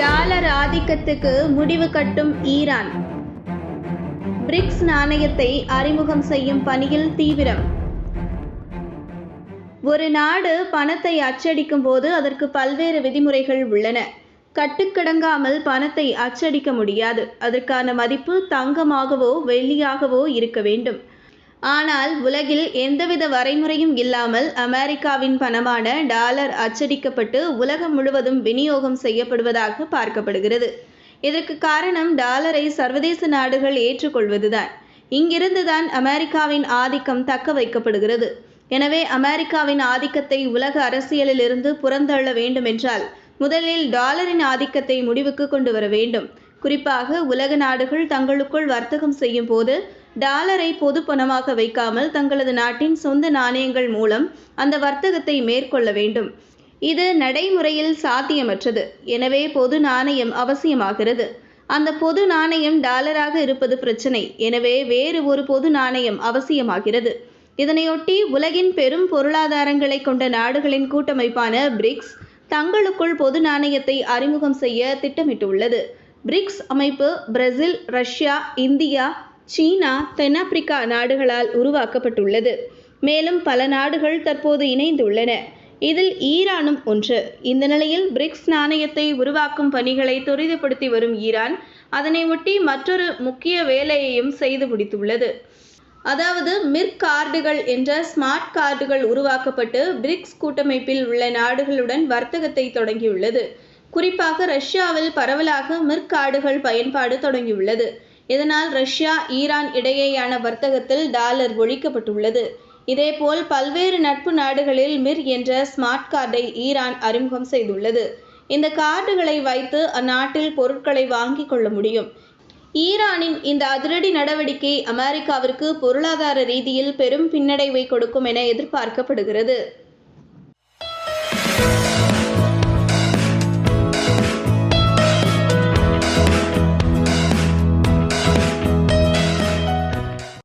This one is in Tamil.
டாலர் ஆதிக்கத்துக்கு முடிவு கட்டும் ஈரான். பிரிக்ஸ் நாணயத்தை அறிமுகம் செய்யும் பணியில் தீவிரம். ஒரு நாடு பணத்தை அச்சடிக்கும் போது அதற்கு பல்வேறு விதிமுறைகள் உள்ளன. கட்டுக்கடங்காமல் பணத்தை அச்சடிக்க முடியாது. அதற்கான மதிப்பு தங்கமாகவோ வெள்ளியாகவோ இருக்க வேண்டும். ஆனால் உலகில் எந்தவித வரைமுறையும் இல்லாமல் அமெரிக்காவின் பணமான டாலர் அச்சடிக்கப்பட்டு உலகம் முழுவதும் விநியோகம் செய்யப்படுவதாக பார்க்கப்படுகிறது. இதற்கு காரணம் டாலரை சர்வதேச நாடுகள் ஏற்றுக்கொள்வதுதான். இங்கிருந்துதான் அமெரிக்காவின் ஆதிக்கம் தக்க வைக்கப்படுகிறது. எனவே அமெரிக்காவின் ஆதிக்கத்தை உலக அரசியலில் இருந்து புறந்தள்ள வேண்டுமென்றால் முதலில் டாலரின் ஆதிக்கத்தை முடிவுக்கு கொண்டு வர வேண்டும். குறிப்பாக உலக நாடுகள் தங்களுக்குள் வர்த்தகம் செய்யும் போது டாலரை பொது பணமாக வைக்காமல் தங்களது நாட்டின் சொந்த நாணயங்கள் மூலம் அந்த வர்த்தகத்தை மேற்கொள்ள வேண்டும். இது நடைமுறையில் சாத்தியமற்றது. எனவே பொது நாணயம் அவசியமாகிறது. அந்த பொது நாணயம் டாலராக இருப்பது பிரச்சனை. எனவே வேறு ஒரு பொது நாணயம் அவசியமாகிறது. இதனையொட்டி உலகின் பெரும் பொருளாதாரங்களை கொண்ட நாடுகளின் கூட்டமைப்பான பிரிக்ஸ் தங்களுக்குள் பொது நாணயத்தை அறிமுகம் செய்ய திட்டமிட்டுள்ளது. பிரிக்ஸ் அமைப்பு பிரேசில் ரஷ்யா இந்தியா சீனா தென்னாப்பிரிக்கா நாடுகளால் உருவாக்கப்பட்டுள்ளது. மேலும் பல நாடுகள் தற்போது இணைந்துள்ளன. இதில் ஈரானும் ஒன்று. இந்த நிலையில் பிரிக்ஸ் நாணயத்தை உருவாக்கும் பணிகளை துரிதப்படுத்தி வரும் ஈரான் அதனை ஒட்டி மற்றொரு முக்கிய வேலையையும் செய்து முடித்துள்ளது. அதாவது மிர்க் கார்டுகள் என்ற ஸ்மார்ட் கார்டுகள் உருவாக்கப்பட்டு பிரிக்ஸ் கூட்டமைப்பில் உள்ள நாடுகளுடன் வர்த்தகத்தை தொடங்கியுள்ளது. குறிப்பாக ரஷ்யாவில் பரவலாக மிர்க் கார்டுகள் பயன்பாடு தொடங்கியுள்ளது. இதனால் ரஷ்யா ஈரான் இடையேயான வர்த்தகத்தில் டாலர் ஒழிக்கப்பட்டுள்ளது. இதேபோல் பல்வேறு நட்பு நாடுகளில் மிர் என்ற ஸ்மார்ட் கார்டை ஈரான் அறிமுகம் செய்துள்ளது. இந்த கார்டுகளை வைத்து அந்நாட்டில் பொருட்களை வாங்கிக் கொள்ள முடியும். ஈரானின் இந்த அதிரடி நடவடிக்கை அமெரிக்காவிற்கு பொருளாதார ரீதியில் பெரும் பின்னடைவை கொடுக்கும் என எதிர்பார்க்கப்படுகிறது.